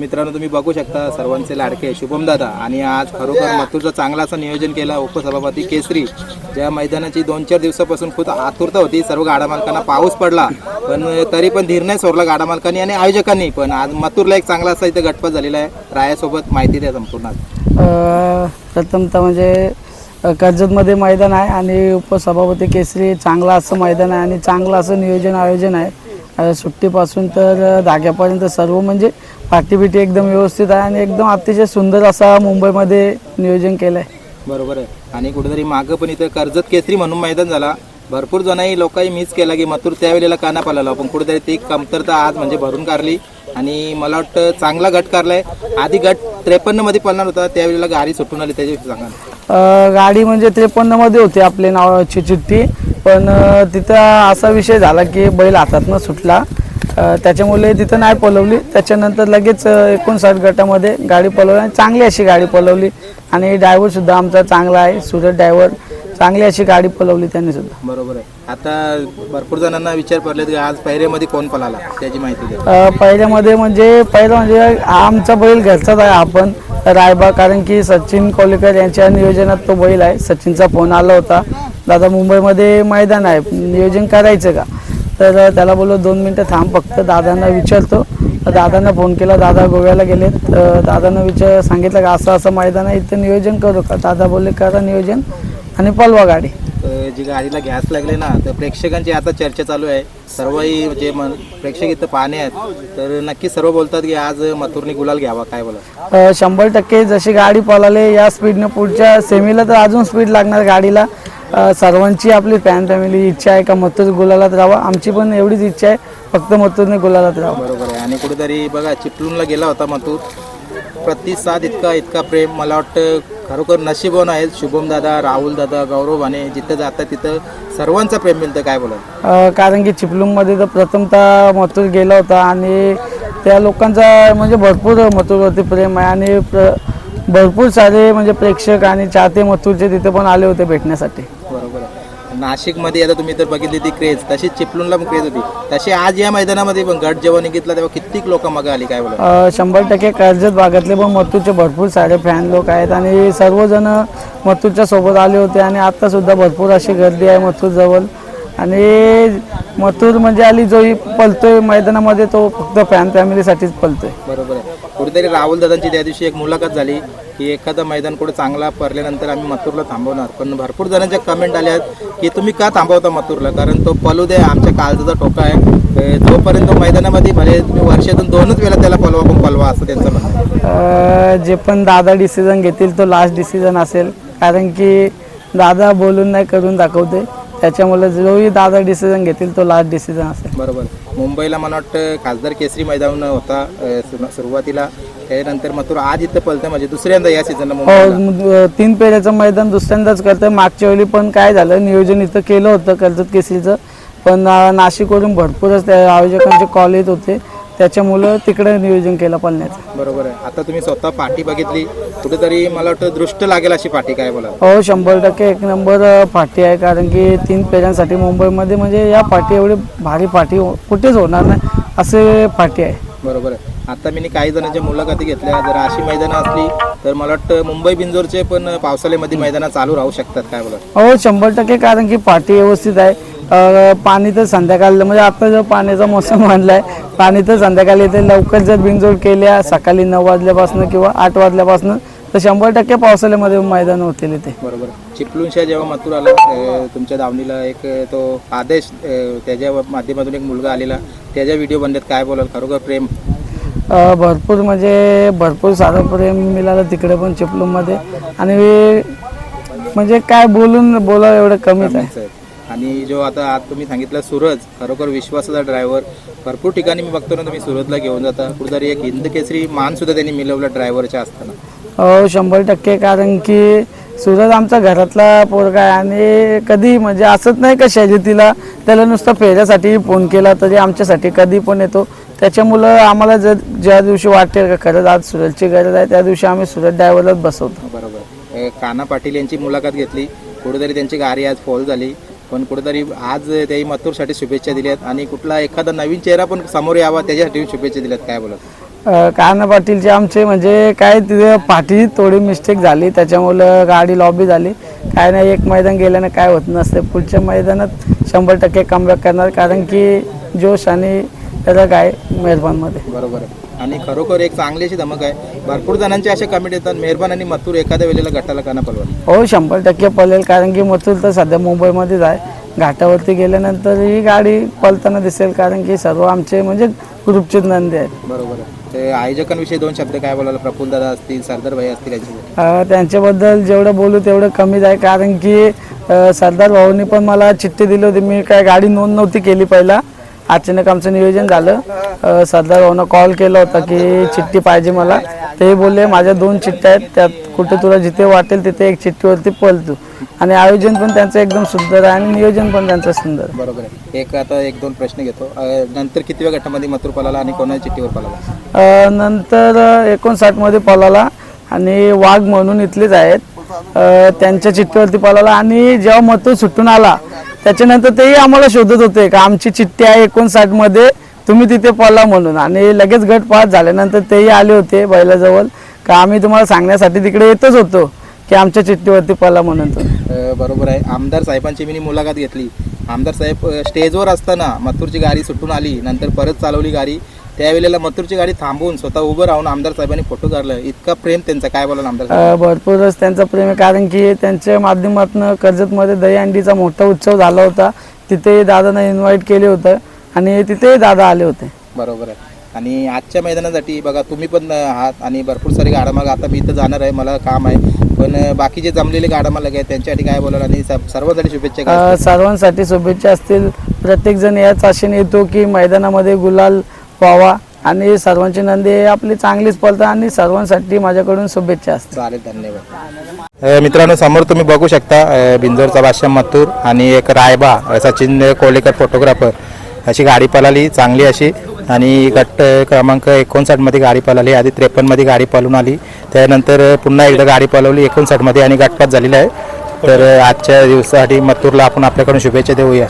मित्रांनो तुम्ही बघू शकता सर्वांचे लाडके शुभम दादा आणि आज खरोखर मथुरचं चांगलं असं नियोजन केलं उपसभापती केसरी. ज्या मैदानाची दोन चार दिवसापासून खूप आतुरता होती सर्व गाडा मालकांना पाऊस पडला पण तरी पण धीर नाही सोडला गाडा मालकांनी आणि आयोजकांनी. पण आज मथुरला एक चांगला असा इथं गटपत झालेला आहे. रायासोबत माहिती द्या संपूर्ण. प्रथमतः म्हणजे कर्जतमध्ये मैदान आहे आणि उपसभापती केसरी चांगलं असं मैदान आहे आणि चांगलं असं नियोजन आयोजन आहे. सुट्टीपासून तर धाग्यापर्यंत सर्व म्हणजे पाठी बिटी एकदम व्यवस्थित आहे आणि एकदम अतिशय सुंदर असा मुंबईमध्ये नियोजन केलं आहे बरोबर आहे. आणि कुठेतरी मागं पण इथं कर्जत केसरी म्हणून मैदान झाला. भरपूर जणांनी लोकांनी मिस केला की मथुर त्यावेळेला का नाही पळाला पण कुठेतरी ती कमतरता आज म्हणजे भरून काढली. आणि मला वाटतं चांगला गट काढलाय. आधी गट त्रेपन्नमध्ये पळणार होता. त्यावेळेला गाडी सुटून आली. त्याच्याविषयी सांगा गाडी म्हणजे त्रेपन्नमध्ये होती आपली नावाची चिठ्ठी. पण तिथं असा विषय झाला की बैल हातातनं सुटला. त्याच्यामुळे तिथं नाही पलवली त्याच्यानंतर लगेच एकोणसाठ गटामध्ये गाडी पलवली आणि चांगली अशी गाडी पलवली. आणि ड्रायव्हर सुद्धा आमचा चांगला आहे सुरत ड्रायव्हर चांगली अशी गाडी पलवली त्यांनी सुद्धा. बरोबर आहे. आता भरपूर जणांना विचार पडले की आज पहिऱ्यामध्ये कोण पळाला त्याची माहिती द्या. पहिल्यामध्ये म्हणजे पहिलं म्हणजे आमचा बैल घरचाच आहे आपण रायबा कारण की सचिन कोलेकर यांच्या नियोजनात तो बैल आहे. सचिनचा फोन आला होता. दादा मुंबईमध्ये मैदान आहे. नियोजन करायचं का? तर त्याला बोललो दोन मिनटं थांब फक्त दादांना विचारतो. दादांना फोन केला. दादा गोव्याला गेले तर दादांना विचार सांगितलं का असं असं मैदान आहे इथं नियोजन करू का? दादा बोलले करा नियोजन आणि पलवा गाडी. जी गाडीला गॅस लागले ना तर प्रेक्षकांची आता चर्चा चालू आहे. सर्वही जे मन प्रेक्षक इथं पाहणे आहेत. तर नक्की सर्व बोलतात की आज मथुरने गुलाल घ्यावा. काय बोला शंभर टक्के जशी गाडी पळाली या स्पीडनं पुढच्या सेमीला तर अजून स्पीड लागणार गाडीला. सर्वांची आपली फॅन फॅमिली इच्छा आहे का मथुर गुलालात राहावा? आमची पण एवढीच इच्छा आहे फक्त मथुरने गुलालात राहावा. बरोबर आहे. आणि कुठेतरी बघा चिपळूणला गेला होता मथुर प्रतिसाद इतका इतका प्रेम मला वाटतं खरोखर नशीबवान आहेत शुभम दादा राहुल दादा गौरव भाने जिथं जातात तिथं सर्वांचं प्रेम मिळतं काय बोला कारण की चिपलूणमध्ये तर प्रथमतः मथुर गेला होता आणि त्या लोकांचा म्हणजे भरपूर मथुरवरती प्रेम आहे आणि प्र भरपूर सारे म्हणजे प्रेक्षक आणि चाहते मथुरचे तिथे पण आले होते भेटण्यासाठी. बरोबर आहे. नाशिकमध्ये आता तुम्ही तर बघितली ती क्रेज तशीच चिपळूणला पण क्रेज होती. तशी आज या मैदानामध्ये पण गट जेव्हा निघितला तेव्हा कित्येक लोक मग आली काय बोला अ, शंभर टक्के कर्जत भागातले पण मथुरचे भरपूर सारे फॅन लोक आहेत आणि सर्वजण मथुरच्या सोबत आले होते आणि आता सुद्धा भरपूर अशी गर्दी आहे मथुर जवळ आणि मथुर म्हणजे आली जो ही पलतोय मैदानामध्ये तो फक्त फॅन फॅमिलीसाठीच पलतोय. बरोबर आहे. कुठेतरी राहुल दादांची त्या दिवशी एक मुलाखत झाली की एखादा मैदान कुठे चांगला पडल्यानंतर आम्ही मथुरला थांबवणार. पण भरपूर जणांच्या कमेंट आल्या की तुम्ही का थांबवता मथुरला? कारण तो पलू दे आमच्या काळजाचा टोका आहे. जोपर्यंत मैदानामध्ये भले तुम्ही वर्षातून दोनच वेळा त्याला पलवा पण पलवा असं त्यांचं म्हणणं जे पण दादा डिसिजन घेतील तो लास्ट डिसिजन असेल. कारण की दादा बोलून नाही करून दाखवते त्याच्यामुळे जोही दादा डिसिजन घेतील तो लास्ट डिसिजन असेल. बरोबर. मुंबईला मला वाटतं खासदार केसरी मैदान होता अ, सुरु- सुरुवातीला. त्यानंतर मथुर आज इथं पलतं म्हणजे दुसऱ्यांदा या सीझनला मुंबईला. हो तीन पेऱ्याचं मैदान दुसऱ्यांदाच करतोय. मागच्या वेळी पण काय झालं नियोजन इथं केलं होतं कर्जत केसरीचं. पण अ, नाशिकवरून भरपूरच त्या आयोजकांचे कॉल येत होते. त्याच्यामुळं तिकडे नियोजन केलं पळण्याचं बरोबर आहे. आता तुम्ही स्वतः पाठी बघितली. कुठेतरी मला वाटतं दृष्ट लागेल अशी पाठी काय बोला हो शंभर टक्के एक नंबर पाठी आहे. कारण की तीन पेऱ्यांसाठी मुंबईमध्ये म्हणजे या पाठी एवढी भारी पाठी हो- कुठेच होणार नाही. असे पाठी आहे. बरोबर आहे. आता मी काही जणांच्या मुलाखती घेतल्या. जर अशी मैदानं असली तर मला वाटतं मुंबई बिंजोरचे पण पावसाळ्यामध्ये मैदानं चालू राहू शकतात. काय बोला हो शंभर टक्के. कारण की पाठी व्यवस्थित आहे. पाणी तर संध्याकाळ म्हणजे आता जो पाण्याचा मोसम म्हणलाय पाणी तर संध्याकाळी येते. लवकर जर बिनजोड केल्या सकाळी नऊ वाजल्यापासून किंवा आठ वाजल्यापासून तर शंभर टक्के पावसाळ्यामध्ये मैदान होतील इथे. बरोबर. चिपळूणच्या जेव्हा मथुर आला तुमच्या दावणीला एक तो आदेश त्याच्या माध्यमातून एक मुलगा आलेला. त्याच्या व्हिडिओ बनल्यात. काय बोलाल? खरोखर प्रेम. भरपूर म्हणजे भरपूर सारं प्रेम मिळालं तिकडे पण चिपलूणमध्ये आणि म्हणजे काय बोलून बोला एवढं कमीच आहे. आणि जो आता आज तुम्ही सांगितलं सूरज खरोखर विश्वासाचा ड्रायव्हर भरपूर ठिकाणी मी बघतो ना तुम्ही सुरतला घेऊन जाता. कुठेतरी एक हिंद केसरी मान सुद्धा त्यांनी मिळवला ड्रायव्हरच्या असताना. हो शंभर टक्के कारण की सूरज आमचा घरातला पोरगा आहे. आणि कधी म्हणजे असंच नाही का शर्यतीला त्याला नुसतं फेऱ्यासाठी फोन केला तरी आमच्यासाठी कधी पण येतो. त्याच्यामुळं आम्हाला जर ज्या दिवशी वाटेल का खरंच आज सूरजची गरज आहे त्या दिवशी आम्ही सूरज ड्रायव्हरलाच बसवतो. बरोबर. अ, काना पाटील यांची मुलाखत घेतली. कुठेतरी त्यांची गाडी आज फॉल झाली. पण कुठेतरी आज त्याही मथुरसाठी शुभेच्छा दिल्यात आणि कुठला एखादा नवीन चेहरा पण समोर यावा त्याच्यासाठी शुभेच्छा दिल्यात. काय बोलत? अ, कान्हा पाटीलचे आमचे म्हणजे काय तिथे पाठी थोडी मिस्टेक झाली. त्याच्यामुळं गाडी लॉबी झाली. काय नाही एक मैदान गेल्यानं काय होत नसते. पुढच्या मैदानात शंभर टक्के कमबॅक करणार. कारण की जोश आणि त्याचा काय मेहरबानमध्ये बरोबर आहे. आणि खरोखर एक चांगली अशी धमक आहे. भरपूर जणांचे असे कमेंट येतात मेहरबान आणि मथुर एखाद्या वेळेला गटाला का पलवान हो शंभर टक्के पळेल कारण की मथुर तर सध्या मुंबईमध्येच आहे. घाटावरती गेल्यानंतर ही गाडी पळताना दिसेल कारण की सर्व आमचे म्हणजे ग्रुपचे नंदी आहेत. बरोबर आहे. ते आयोजकांविषयी दोन शब्द काय बोलायला प्रफुल्ल दादा असतील सरदार भाई असतील अ, त्यांच्याबद्दल जेवढं बोलू तेवढं कमीच आहे कारण की अ, सरदार भाऊनी पण मला चिठ्ठी दिली होती. मी काय गाडी नोंद नव्हती केली पहिला. अचानक आमचं नियोजन झालं. सरदार भाऊनं कॉल केला होता की चिठ्ठी पाहिजे मला. ते बोलले माझ्या दोन चिठ्ठ्या आहेत. त्यात कुठे तुला जिथे वाटेल तिथे एक चिठ्ठीवरती पळ तू. आणि आयोजन पण त्यांचं एकदम सुंदर आहे आणि नियोजन पण त्यांचं सुंदर. बरोबर आहे. एक आता एक दोन प्रश्न घेतो. नंतर किती वेळ गटामध्ये मथुर पलाला आणि कोणाच्या चिठ्ठीवर पलाला नंतर एकोणसाठमध्ये पळाला आणि वाघ म्हणून इथलेच आहेत. त्यांच्या चिठ्ठीवरती पळाला आणि जेव्हा मथुर सुटून आला त्याच्यानंतर तेही आम्हाला शोधत होते का आमची चिठ्ठी आहे एकोणसाठमध्ये तुम्ही तिथे पळला म्हणून. आणि लगेच गट पास झाल्यानंतर तेही आले होते बैलाजवळ का आम्ही तुम्हाला सांगण्यासाठी तिकडे येतच होतो की आमच्या चिठ्ठीवरती पळला म्हणून. बरोबर आहे. आमदार साहेबांची मी मुलाखत घेतली. आमदार साहेब स्टेजवर असताना मथुरची गाडी सुटून आली नंतर परत चालवली गाडी. त्यावेळेला मथुरची गाडी थांबवून स्वतः उभं राहून आमदार साहेबांनी फोटो काढला. इतका प्रेम त्यांचा. काय बोलाल आमदार भरपूरच त्यांचा प्रेम आहे कारण की त्यांच्या माध्यमातून कर्जतमध्ये दहीहंडीचा मोठा उत्सव झाला होता. तिथे दादांना इन्व्हाइट केले होतं आणि तिथेही दादा आले होते. बरोबर आहे. आणि आजच्या मैदानासाठी बघा तुम्ही पण आहात आणि भरपूर सारे गाडा माग आता मी इथं जाणार आहे मला काम आहे. पण अं, बाकीचे जमलेले गाडा मालक आहेत त्यांच्यासाठी काय बोलाल आणि सर्वांसाठी शुभेच्छा सर्वांसाठी शुभेच्छा असतील. प्रत्येक जण याच आशेने येतो की मैदानामध्ये गुलाल व्हावा. आणि सर्वांची नंदी आपली चांगलीच पळतात आणि सर्वांसाठी माझ्याकडून शुभेच्छा असतात. चालेल धन्यवाद. मित्रांनो समोर तुम्ही बघू शकता बिंजोरचा बादशाह मथुर आणि एक रायबा सचिन कोलेकर फोटोग्राफर अशी गाडी पळाली चांगली अशी. आणि गट क्रमांक एकोणसाठमध्ये गाडी पळाली आधी त्रेपन्नमध्ये गाडी पळून आली. त्यानंतर पुन्हा एकदा गाडी पळवली एकोणसाठमध्ये आणि गटपात झालेली आहे. तर आजच्या दिवसासाठी मथुरला आपण आपल्याकडून शुभेच्छा देऊया.